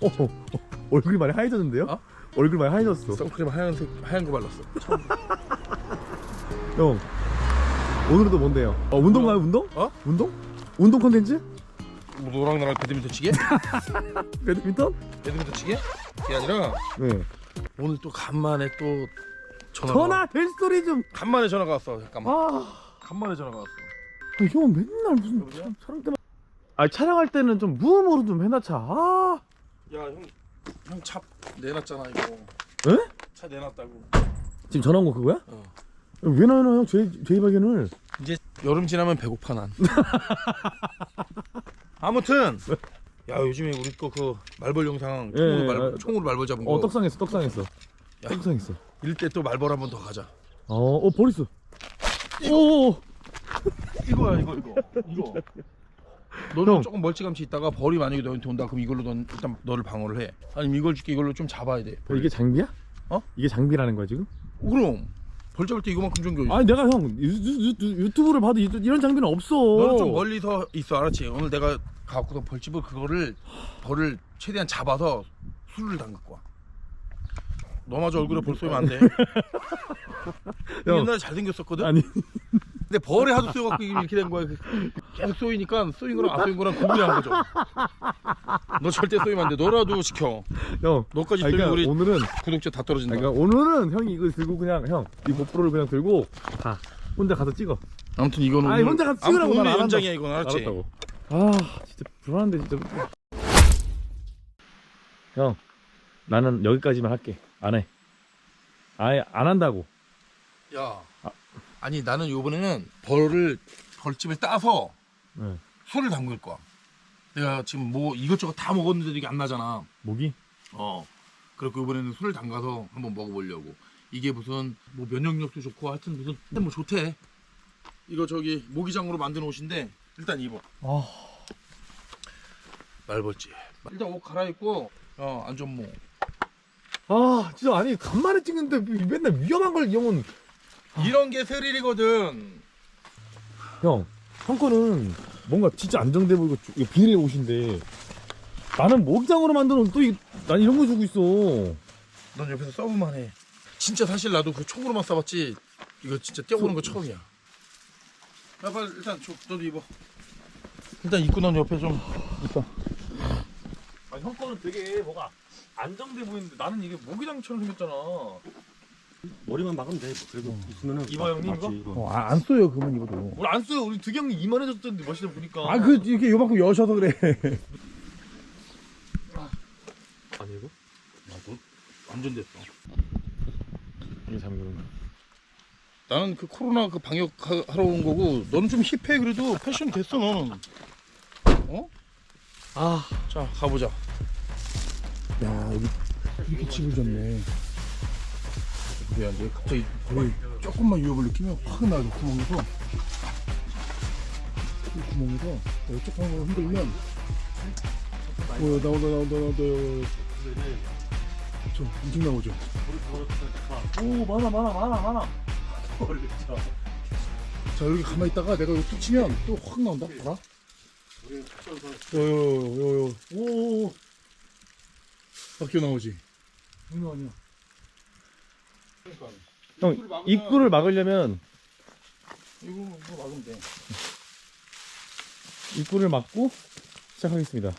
어, 어, 얼굴이 많이 하얘졌는데요? 어? 얼굴 많이 하얘졌어. 선크림 하얀색 하얀 거 발랐어. 처음. 형, 오늘은 또 뭔데요? 어, 운동 가요, 운동? 어? 운동? 운동 컨텐츠? 뭐 너랑 나랑 배드민턴 치게? 배드민턴? 배드민턴 치게? 그게 아니라 네. 오늘 또 간만에 또 전화. 전화 될 소리 좀. 간만에 전화가 왔어. 잠깐만. 아, 간만에 전화가 왔어. 아, 형은 맨날 무슨 여보세요? 촬- 촬영 때만. 아, 촬영할 때는 좀 무음으로 좀 해놨자. 아, 야 형, 형 차 내놨잖아 이거. 에? 차 내놨다고. 지금 전화 온 거 그거야? 어. 왜 나와요, 형? 제, 제 발견을. 이제 여름 지나면 배고파 난. 아무튼 야 요즘에 우리 거 그 말벌 영상 예, 총으로, 예, 말, 아, 총으로 말벌 잡은 거. 어, 떡상했어, 떡상했어. 야. 떡상했어. 이럴 때또 말벌 한 번 더 가자. 어, 어, 버렸어. 오, 이거야 이거 이거 이거. 너는 형. 조금 멀찌감치 있다가 벌이 만약에 너한테 온다 그럼 이걸로 넌 일단 너를 방어를 해. 아니면 이걸 줄게 이걸로 좀 잡아야 돼. 어, 이게 장비야? 어? 이게 장비라는 거야 지금? 어, 그럼 벌 잡을 때 이거만큼 정도. 아니 내가 형 유, 유, 유, 유튜브를 봐도 이, 이런 장비는 없어. 너는 좀 멀리서 있어 알았지? 오늘 내가 갖고서 벌집을 그거를 벌을 최대한 잡아서 술을 담글 거야. 너마저 얼굴에 벌 쏘이면 안 돼. 형. 옛날에 잘생겼었거든? 아니 근데 벌에 하도 쏘여갖고 이렇게 된 거야. 계속 쏘이니까 쏘인 거랑 안 쏘인 거랑 구분이 안 가죠. 너 절대 쏘이면 안 돼. 너라도 지켜. 형. 너까지 아니, 쏘면 그러니까 우리 오늘은 구독자 다 떨어진다. 그러니까 오늘은 형이 이거 들고 그냥 형 이 고프로를 그냥 들고 가 혼자 가서 찍어. 아무튼 이거는 아니, 오늘, 혼자 아무튼 찍으라고 오늘 말안 연장이야 이건 알았지? 알았다고. 아 진짜 불안한데 진짜. 형 나는 여기까지만 할게. 안 해. 아예 안 한다고. 야, 아. 아니 나는 요번에는 벌을 벌집을 따서 네. 술을 담글 거야. 내가 지금 뭐 이것저것 다 먹었는데도 이게 안 나잖아. 목이? 어. 그래고 이번에는 술을 담가서 한번 먹어보려고. 이게 무슨 뭐 면역력도 좋고 하여튼 무슨 근데 뭐 좋대. 이거 저기 모기장으로 만든 옷인데 일단 입어. 아 말벌집. 일단 옷 갈아입고 어 안전모. 아 진짜 아니 간만에 찍는데 맨날 위험한 걸 형은 이런 게 스릴이거든. 형, 형 거는 뭔가 진짜 안정돼 보이고 쭈- 이거 비닐 옷인데 나는 모기장으로 만든 옷또난 이런 거 주고 있어. 넌 옆에서 서브만 해. 진짜 사실 나도 그 총으로만 쏴봤지 이거 진짜 뛰어보는 거 처음이야. 야 빨리 일단 줘, 너도 입어. 일단 입고 난 옆에 좀 있어. 아, 형 거는 되게 뭐가 안정돼 보이는데 나는 이게 모기장처럼 생겼잖아. 머리만 막으면 돼. 그래도 있으면은 이봐, 형님, 이거? 어, 아, 안 써요 그러면 입어도. 우리 안 써요. 우리 득이 형이 이만해졌던데 멋있다 보니까. 아 그 이렇게 요만큼 여셔서 그래. 아니 이거? 나도 완전 됐어. 이게 참 그런 거. 나는 그 코로나 그 방역 하- 하러 온 거고 너는 좀 힙해 그래도 패션 됐어 너는. 어? 아, 자 가보자. 야 여기 이렇게 집을 졌네. 그래야 돼. 갑자기 거의 조금만 위협을 느끼면 확 나죠 구멍에서. 이 구멍에서 여기 조금만 흔들면 어 나온다 나온다 나온다. 저 엄청 나오죠. 오 많아 많아 많아 많아. 자 여기 가만히 있다가 내가 여기 툭 치면 또 확 나온다. 봐라. 요요요요 오, 밖에 나오지. 장난 아니야. 형 입구를 막으려면 이거 이거 막으면 돼. 입구를 막고 시작하겠습니다.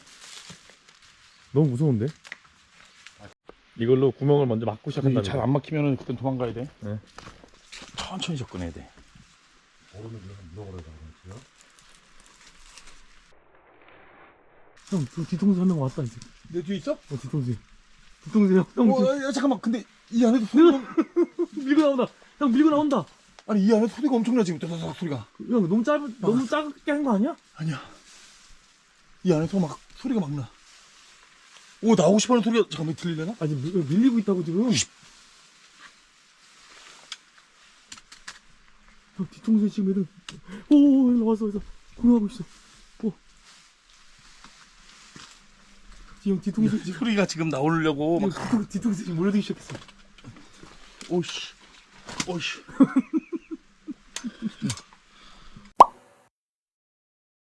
너무 무서운데? 이걸로 구멍을 먼저 막고 시작한다. 잘안 막히면은 그땐 도망가야 돼. 네. 천천히 접근해야 돼. 형, 저 뒤통수 한 명 왔다 이제. 내 뒤에 있어? 어, 뒤통수. 뒤통수 형, 형 어, 야, 야, 잠깐만. 근데 이 안에도 소리가 밀고 나온다. 형 밀고 나온다. 아니 이 안에 소리가 엄청나 지금 따다닥 소리가. 형 너무 짧, 너무 작게 한 거 아니야? 아니야. 이 안에서 막 소리가 막 나. 오 나오고 싶어하는 소리가 잠깐만 들리려나? 아니 밀, 밀리고 있다고 지금. 형 뒤통수에 지금 애들. 오, 일로 왔어, 왔어. 구경하고 있어. 오. 뒤통수 지금. 소리가 지금 나오려고 막. 뒤통수, 뒤통수 지금 몰려들기 시작했어. 오씨. 오씨.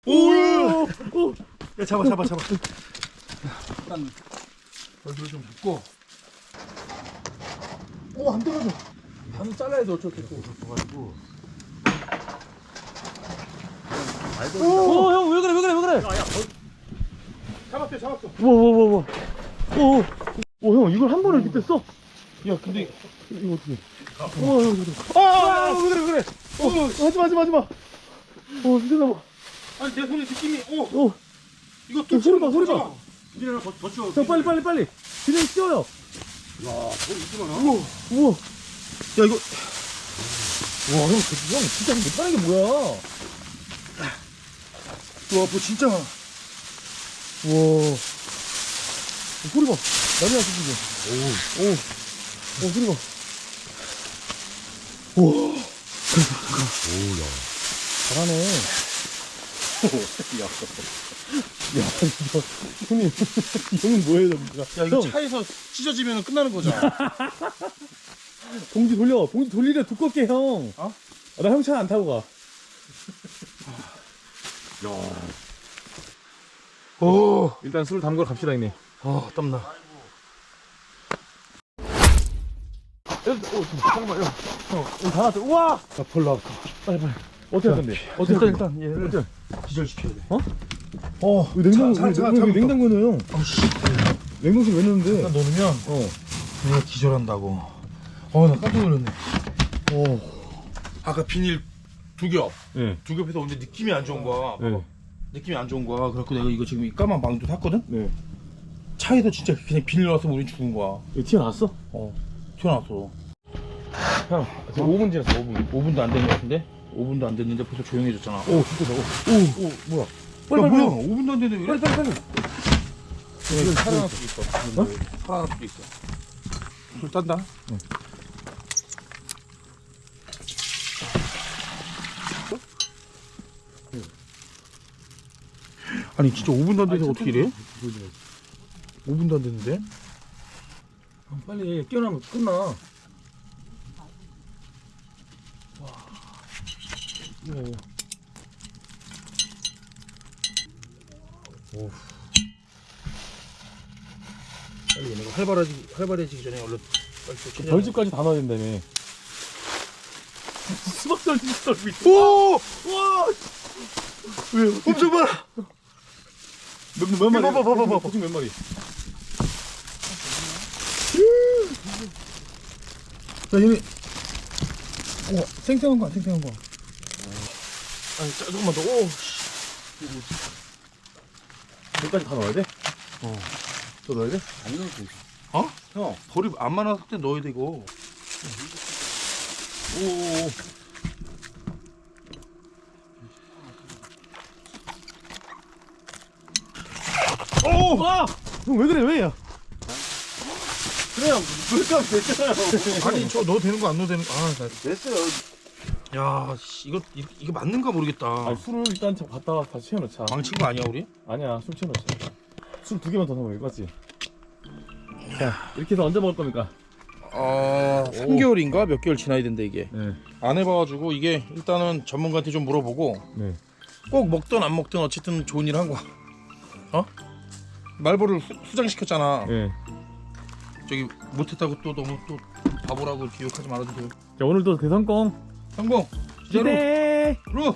오, 오. 야 잡아 잡아 잡아. 일단 여기를 좀 잡고. 오, 안 떨어져. 반은 잘라야 돼, 어쩔 수 없어. 가지고 오, 형, 왜 그래, 왜 그래, 왜 그래? 잡았대, 잡았어. 우와, 우와, 우와, 우와. 오, 오, 형, 이걸 한 번에 이렇게 뗐어? 야, 근데 이거 어떻게. 우와, 형, 형. 아, 아, 아, 왜 그래, 왜 그래? 어, 하지 마, 하지 마, 하지 마. 어, 힘들나 봐. 아니 내 손에 느낌이 어 어, 이거 어, 소리 봐, 소리 봐. 하나 더, 더 치워 형, 빨리, 빨리, 빨리. 그냥 씌워요. 야 거기 있구나 우와 우와. 야 이거 와, 형, 그- 형, 진짜 못하는 게 뭐야? 와 뭐 진짜 많아 우와. 어, 소리 봐. 난리 났어, 지금. 오. 오. 어, 소리 봐. 우와. 오야 잘하네. 야, 야, 이거, 형님, 형님 뭐예요, 전부가? 야 이거 형, 차에서 찢어지면 끝나는 거잖아 봉지 돌려. 봉지 돌리래 두껍게, 형. 어? 아, 나형 차 안 타고 가. 야 오 일단 술 담그러 갑시다, 형님. 아, 땀나 오, 잠깐만, 형. 형, 오늘 다 왔어. 우와! 나벌 나왔다 빨리, 빨리. 어떻게 할 건데? 어떻게 할 일단 건데? 일단 얘를 기절시켜야 돼 어? 어왜 냉장고, 자, 왜, 자, 왜, 자, 왜 자, 냉장고는 형? 어씨 냉동실 왜 넣는데? 일단 넣으면 어. 얘가 기절한다고 어 나 깜짝 놀랐네 오. 아까 비닐 두겹 네. 두 겹에서 오는데 느낌이 안 좋은 거야 네. 느낌이 안 좋은 거야 그래갖고 내가 이거 지금 이 까만 망도 샀거든 네. 차에서 진짜 그냥 비닐 넣었으면 우린 죽은 거야 이거 튀어나왔어? 어 튀어나왔어 형, 지금 5분 지났어 5분 5분도 안 된 것 같은데 5분도 안 됐는데 벌써 조용해졌잖아 오, 진짜 나고. 오, 오, 뭐야? 빨리, 야, 빨리, 뭐야 빨리. 5분도 안 됐는데 왜 빨리, 빨리, 빨리. 이거 살아날 수도 있어 살아날 수도 있어 술 딴다 아니 진짜 5분도 안 됐는데 어떻게 이래? 5분도 안 됐는데? 형, 빨리 깨어나면 끝나. 와. 이거, 이거. 빨리 얘네가 활발해지기, 활발해지기 전에 얼른 빨리 또 벌집까지 다 넣어야 된다며. 수박 떨기. 돼. 오! 와! 왜? 엄청 많아! 몇, 몇 마리? 봐봐, 봐봐, 봐봐. 몇 마리? 야 얘네 어 생생한 거야 생생한 거 아니 자, 조금만 더 오! 여기까지 다 넣어야 돼? 어. 더 넣어야 돼? 안 넣어도 돼 어? 형 벌이 안 많았을 때 넣어야 돼 이거 오오오. 오! 아! 형왜 그래 왜? 야? 그래요 물감 됐잖아요 아니 저 넣어도 되는 거 안 넣어도 되는 거 아 나 됐어요 야 씨, 이거 이- 이거 맞는가 모르겠다 아니 술을 일단 저 갔다 와서 다시 채워놓자. 망친 거 아니야 우리? 아니야 술 채워놓자. 술 두 개만 더 넣으면 맞지? 자 이렇게 해서 언제 먹을 겁니까? 아 3개월인가 몇 개월 지나야 된다 이게 네. 안 해봐가지고 이게 일단은 전문가한테 좀 물어보고 네. 꼭 먹든 안 먹든 어쨌든 좋은 일 한 거야 어? 수, 수장시켰잖아 네. 저기 못했다고 또 너무 또 바보라고 기억하지 말아주세요. 자 오늘도 대성공. 성공! 진짜로! 기대. 루